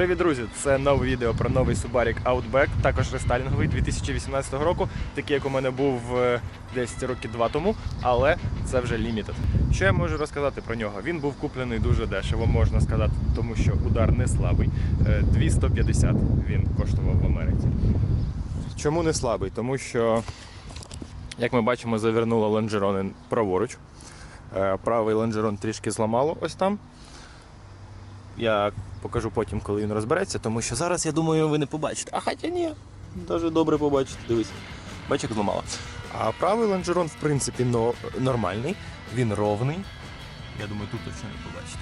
Привіт, друзі! Це нове відео про новий Subaru Outback, також рестайлінговий 2018 року, такий як у мене був е, десь роки два тому, але це вже лімітед. Що я можу розказати про нього? Він був куплений дуже дешево, можна сказати, тому що удар не слабий. Е, 250 він коштував в Америці. Чому не слабий? Тому що, як ми бачимо, завернуло лонжерони праворуч. Е, Правий лонжерон трішки зламало ось там. Я покажу потім, коли він розбереться, тому що зараз, я думаю, ви не побачите. А хоча ні, дуже добре побачите. Дивись. Бач, як зламала. А правий лонжерон, в принципі, но- нормальний, він ровний. Я думаю, тут точно не побачите.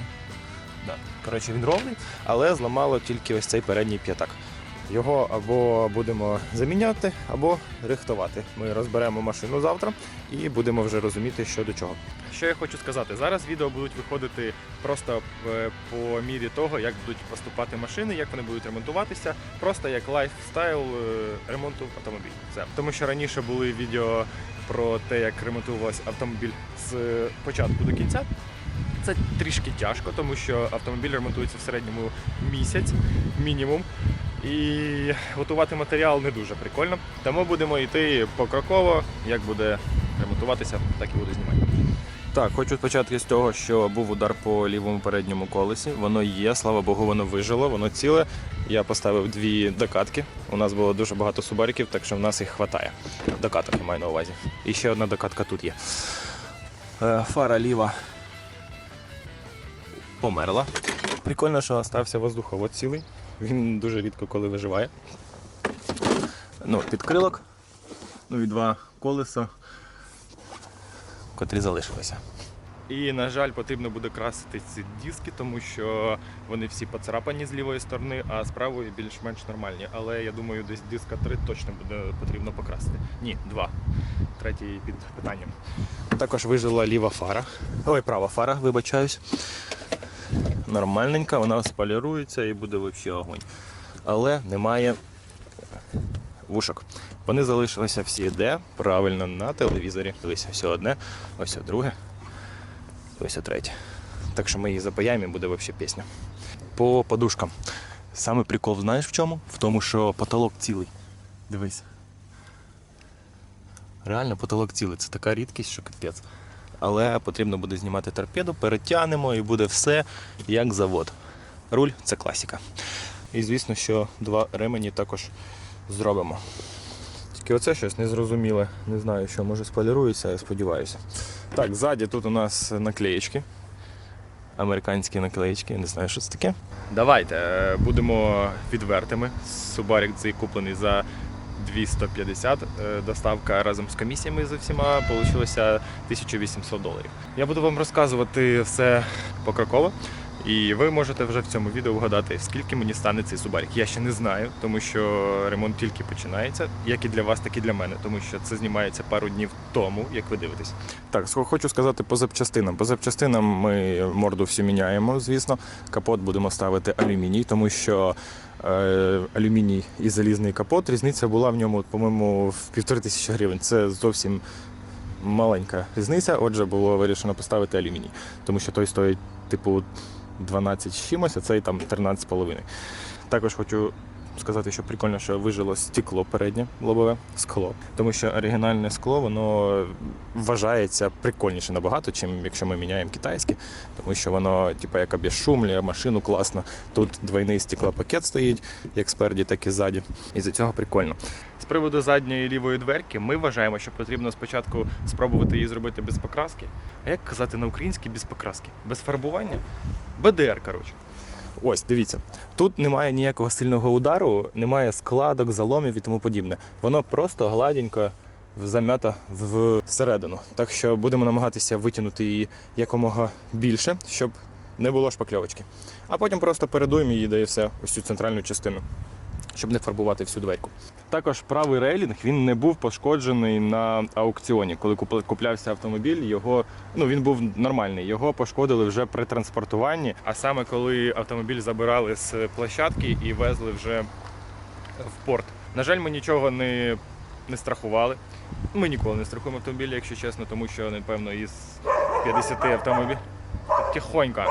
Да. Коротше, він ровний, але зламало тільки ось цей передній п'ятак. Його або будемо заміняти, або рихтувати. Ми розберемо машину завтра і будемо вже розуміти, що до чого. Що я хочу сказати, зараз відео будуть виходити просто е, по мірі того, як будуть поступати машини, як вони будуть ремонтуватися, просто як лайфстайл е, ремонту автомобіля. Це тому, що раніше були відео про те, як ремонтувався автомобіль з початку до кінця. Це трішки тяжко, тому що автомобіль ремонтується в середньому місяць мінімум. І готувати матеріал не дуже прикольно. Тому будемо йти покроково. Як буде ремонтуватися, так і буду знімати. Так, хочу почати з того, що був удар по лівому передньому колесі. Воно є, слава Богу, воно вижило, воно ціле. Я поставив дві докатки. У нас було дуже багато субариків, так що в нас їх вистачає. Докаток я маю на увазі. І ще одна докатка тут є. Е, Фара ліва померла. Прикольно, що стався воздуховод цілий. Він дуже рідко коли виживає. Ну, підкрилок. Ну і два колеса, котрі залишилися. І, на жаль, потрібно буде красити ці диски, тому що вони всі поцарапані з лівої сторони, а з правої більш-менш нормальні. Але я думаю, десь диска 3 точно буде потрібно покрасити. Ні, два. Третій під питанням. Також вижила ліва фара. Ой, права фара, вибачаюсь. Нормальненька, вона сполірується і буде взагалі огонь. Але немає вушок. Вони залишилися всі де? Правильно, на телевізорі. Дивись, ось одне, ось друге, ось третє. Так що ми її запаяємо і буде взагалі пісня. По подушкам. Саме прикол, знаєш в чому? В тому, що потолок цілий. Дивись. Реально потолок цілий. Це така рідкість, що капець. Але потрібно буде знімати торпеду, перетягнемо і буде все як завод. Руль це класика. І звісно, що два ремені також зробимо. Тільки оце щось незрозуміле. Не знаю, що може сполірується, я сподіваюся. Так, ззаді тут у нас наклеєчки. Американські наклеєчки, я не знаю, що це таке. Давайте е, будемо відвертими. Субарік цей куплений за 250. Е, Доставка разом з комісіями з всіма вийшла 1800 доларів. Я буду вам розказувати все покроково. І ви можете вже в цьому відео вгадати, скільки мені стане цей субарік. Я ще не знаю, тому що ремонт тільки починається, як і для вас, так і для мене, тому що це знімається пару днів тому, як ви дивитесь. Так, хочу сказати по запчастинам. По запчастинам ми морду всю міняємо, звісно. Капот будемо ставити алюміній, тому що алюміній і залізний капот. Різниця була в ньому, по-моєму, в півтори тисячі гривень. Це зовсім маленька різниця. Отже, було вирішено поставити алюміній, тому що той стоїть, типу, 12 чимось, а цей там 13,5. Також хочу сказати, що прикольно, що вижило стекло переднє лобове скло, тому що оригінальне скло воно вважається прикольніше набагато, чим якщо ми міняємо китайське, тому що воно, типу, як обезшумлює машину класно. Тут двойний стеклопакет стоїть, як спереді, так і ззаді. І за цього прикольно. З приводу задньої лівої дверки, ми вважаємо, що потрібно спочатку спробувати її зробити без покраски. А як казати на українській без покраски? Без фарбування? БДР, коротше. Ось, дивіться, тут немає ніякого сильного удару, немає складок, заломів і тому подібне. Воно просто гладенько зам'ята всередину. Так що будемо намагатися витягнути її якомога більше, щоб не було шпакльовочки. А потім просто передуємо її, дає все, ось цю центральну частину, щоб не фарбувати всю дверку. Також правий рейлінг він не був пошкоджений на аукціоні. Коли купля- куплявся автомобіль, його ну він був нормальний. Його пошкодили вже при транспортуванні. А саме коли автомобіль забирали з площадки і везли вже в порт. На жаль, ми нічого не, не страхували. Ми ніколи не страхуємо автомобілі, якщо чесно, тому що, напевно, із 50 автомобілів тихонько.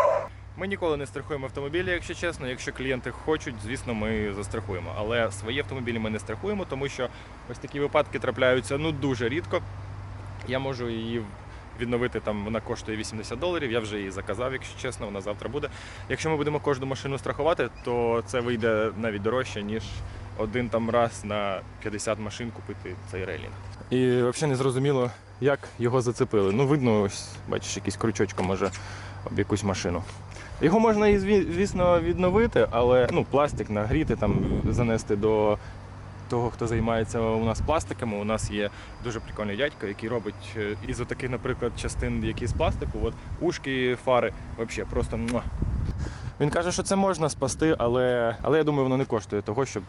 Ми ніколи не страхуємо автомобілі, якщо чесно. Якщо клієнти хочуть, звісно, ми застрахуємо. Але свої автомобілі ми не страхуємо, тому що ось такі випадки трапляються ну дуже рідко. Я можу її відновити там, вона коштує 80 доларів. Я вже її заказав, якщо чесно, вона завтра буде. Якщо ми будемо кожну машину страхувати, то це вийде навіть дорожче, ніж один там раз на 50 машин купити цей рейлінг. І взагалі не зрозуміло, як його зацепили. Ну, видно, ось, бачиш, якийсь крючочком може об якусь машину. Його можна і звісно відновити, але ну, пластик нагріти, там, занести до того, хто займається у нас пластиками. У нас є дуже прикольний дядько, який робить е, із отаких, наприклад, частин, які з пластику, от ушки, фари, взагалі просто. Він каже, що це можна спасти, але, але я думаю, воно не коштує того, щоб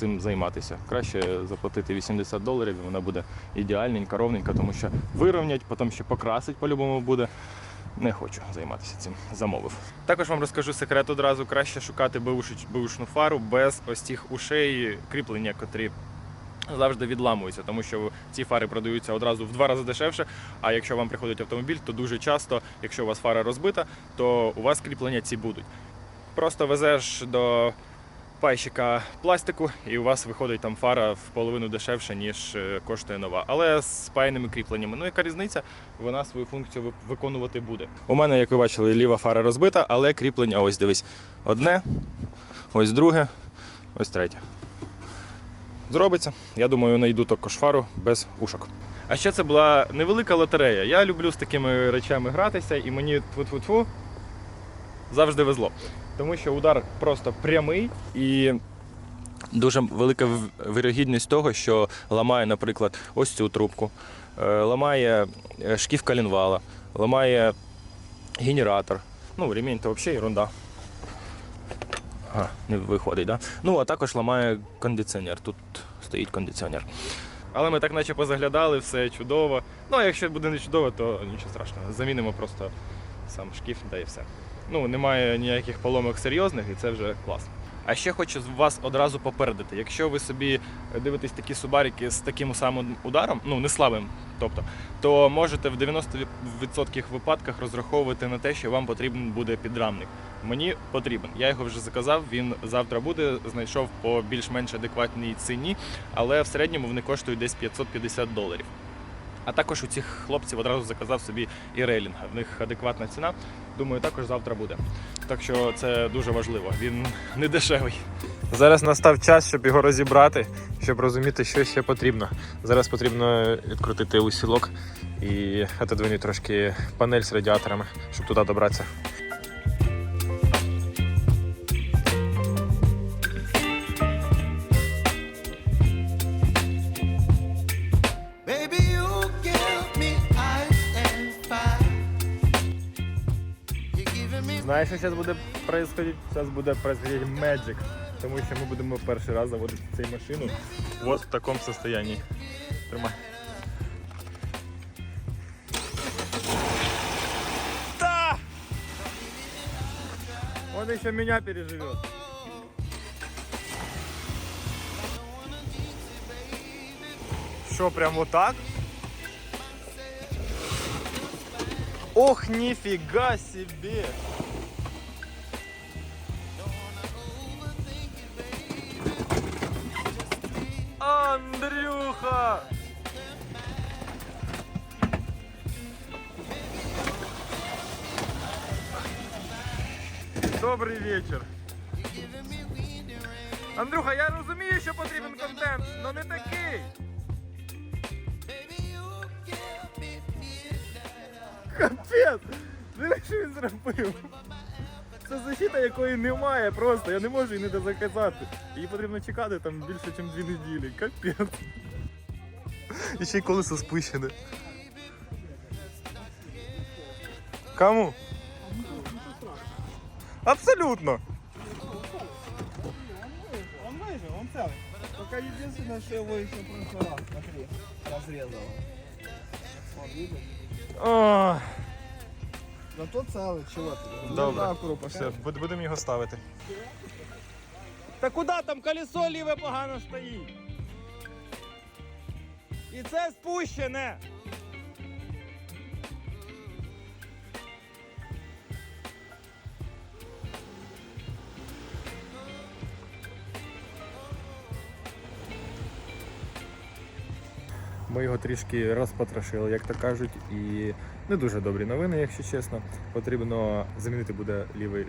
цим займатися. Краще заплатити 80 доларів, і вона буде ідеальненька, ровненька, тому що вирівнять, потім ще покрасить по-любому буде. Не хочу займатися цим, замовив. Також вам розкажу секрет одразу. Краще шукати беушну фару без ось цих ушей кріплення, котрі завжди відламуються, тому що ці фари продаються одразу в два рази дешевше. А якщо вам приходить автомобіль, то дуже часто, якщо у вас фара розбита, то у вас кріплення ці будуть. Просто везеш до пайщика пластику, і у вас виходить там фара в половину дешевше, ніж е, коштує нова. Але з спаяними кріпленнями. Ну яка різниця? Вона свою функцію виконувати буде. У мене, як ви бачили, ліва фара розбита, але кріплення ось дивись. Одне, ось друге, ось третє. Зробиться. Я думаю, знайду також фару без ушок. А ще це була невелика лотерея. Я люблю з такими речами гратися, і мені тфу-тфу-тфу завжди везло. Тому що удар просто прямий і дуже велика вирогідність того, що ламає, наприклад, ось цю трубку, е, ламає е, шків калінвала, ламає генератор. Ну, ремінь то взагалі ерунда. А, не виходить, да? Ну, а також ламає кондиціонер. Тут стоїть кондиціонер. Але ми так наче позаглядали, все чудово. Ну, а якщо буде не чудово, то нічого страшного. Замінимо просто сам шкіф, да і все. Ну, немає ніяких поломок серйозних, і це вже клас. А ще хочу вас одразу попередити, якщо ви собі дивитесь такі субарики з таким самим ударом, ну не слабим, тобто, то можете в 90% випадках розраховувати на те, що вам потрібен буде підрамник. Мені потрібен. Я його вже заказав. Він завтра буде. Знайшов по більш-менш адекватній ціні, але в середньому вони коштують десь 550 доларів. А також у цих хлопців одразу заказав собі і рейлінг. В них адекватна ціна. Думаю, також завтра буде. Так що це дуже важливо. Він не дешевий. Зараз настав час, щоб його розібрати, щоб розуміти, що ще потрібно. Зараз потрібно відкрутити усілок і отодвинути трошки панель з радіаторами, щоб туди добратися. Знаєш, що зараз буде происходити? Зараз буде происходити magic. Тому що ми будемо перший раз заводити цю машину ось в такому состоянии. Тримай. Да! Он еще меня переживет. Что, прям вот так? Ох, нифига себе! Добрий вечір. Андрюха, я розумію, що потрібен контент, але не такий. Капець! Диви, що він зробив. Це защита, якої немає просто. Я не можу її ніде заказати. Її потрібно чекати там більше, ніж дві неділі. Капець. І ще й колесо спущене. Кому? Абсолютно. Он выжил, он целый. Только единственное, что его еще в прошлый раз, смотри, разрезало. Вот, видишь? О, Зато целый, чего ты? Добре. На акуру все, покажешь. буд- будемо його ставити. Та куди там колесо ліве погано стоїть? І це спущене. Ми його трішки розпотрошили, як то кажуть, і не дуже добрі новини, якщо чесно. Потрібно замінити буде лівий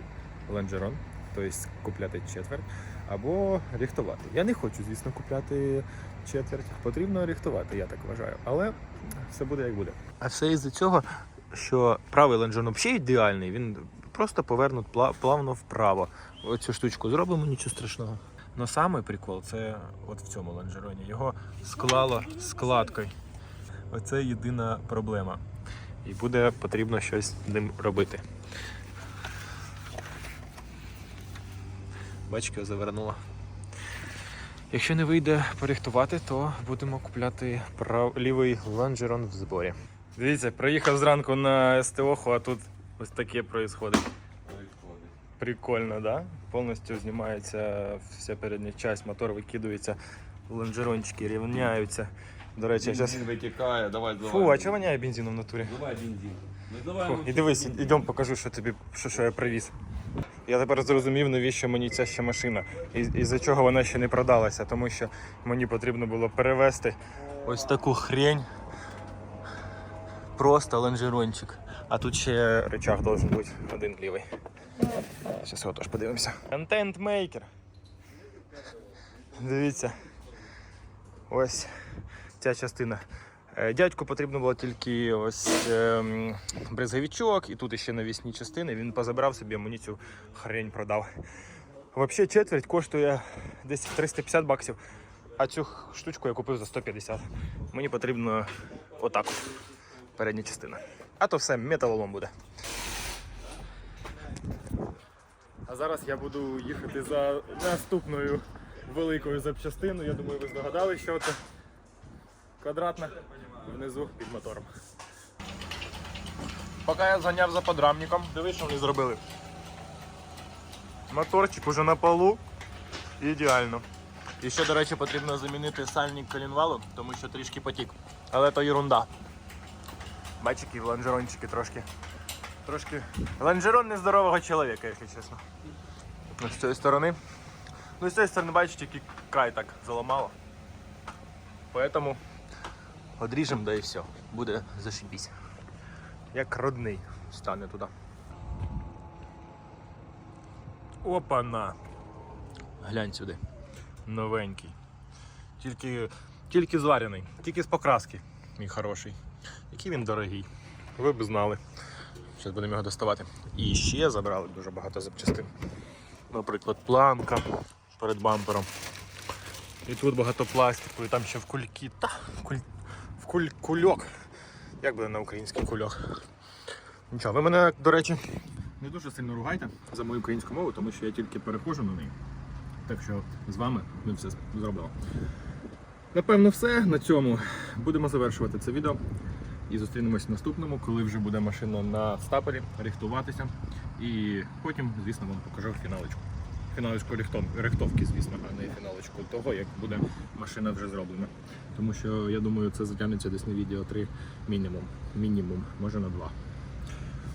лонжерон, тобто купляти четверть, або рихтувати. Я не хочу, звісно, купляти четверть. Потрібно рихтувати, я так вважаю. Але все буде як буде. А все із-за цього, що правий лонжерон взагалі ідеальний, він просто повернут пла- плавно вправо. Оцю штучку зробимо, нічого страшного. Но самий прикол це от в цьому лонжероні. Його склало складкою. Оце єдина проблема. І буде потрібно щось з ним робити. Бачки його завернуло. Якщо не вийде порихтувати, то будемо купляти прав... лівий лонжерон в зборі. Дивіться, приїхав зранку на СТОХу, а тут ось таке відбувається. Прикольно, да? Повністю знімається вся передня часть, мотор викидується, лонжерончики рівняються. До речі, я зараз. Витікає, давай, давай. Фу, а чого воняє бензином в натурі? Давай бензин. Ну давай. Фу, і дивись, ідемо покажу, що тобі що, що я привіз. Я тепер зрозумів, навіщо мені ця ще машина. І, і за чого вона ще не продалася, тому що мені потрібно було перевезти ось таку хрень. Просто лонжерончик. А тут ще рычаг должен бути один лівий. Зараз його теж подивимося. Контент мейкер. Дивіться. Ось ця частина. Е, Дядьку потрібно було тільки ось ем, брезговичок, і тут ще навісні частини. Він позабрав собі, мені цю хрень продав. Взагалі четверть коштує десь 350 баксів, а цю штучку я купив за 150. Мені потрібно отак. Передня частина. А то все металолом буде. А зараз я буду їхати за наступною великою запчастиною. Я думаю, ви здогадали, що це квадратна внизу під мотором. Поки я зганяв за подрамником, дивись, що вони зробили. Моторчик уже на полу. Ідеально. І ще, до речі, потрібно замінити сальник колінвалу, тому що трішки потік. Але то ерунда. Бачики, лонжерончики трошки. Трошки. Лонжерон нездорового чоловіка, якщо чесно. З цієї сторони. Ну, з цієї сторони, бачите, який край так заламало. Поэтому одріжемо, да і все. Буде зашибісь. Як родний стане туди. Опана. Глянь сюди. Новенький. Тільки, тільки зварений, тільки з покраски, мій хороший. Який він дорогий. Ви б знали. Зараз будемо його доставати. І ще забрали дуже багато запчастин. Наприклад, планка перед бампером. І тут багато пластику, і там ще в кульки. Та, в, куль... кульок. Як буде на український кульок? Нічого, ви мене, до речі, не дуже сильно ругайте за мою українську мову, тому що я тільки перехожу на неї. Так що з вами ми все зробимо. Напевно, все. На цьому будемо завершувати це відео. І зустрінемось в наступному, коли вже буде машина на стапелі, рихтуватися. І потім, звісно, вам покажу фіналочку. Фіналочку рихтов... рихтовки, звісно, а не фіналочку того, як буде машина вже зроблена. Тому що я думаю, це затягнеться десь на відео 3 мінімум. Мінімум, може на 2.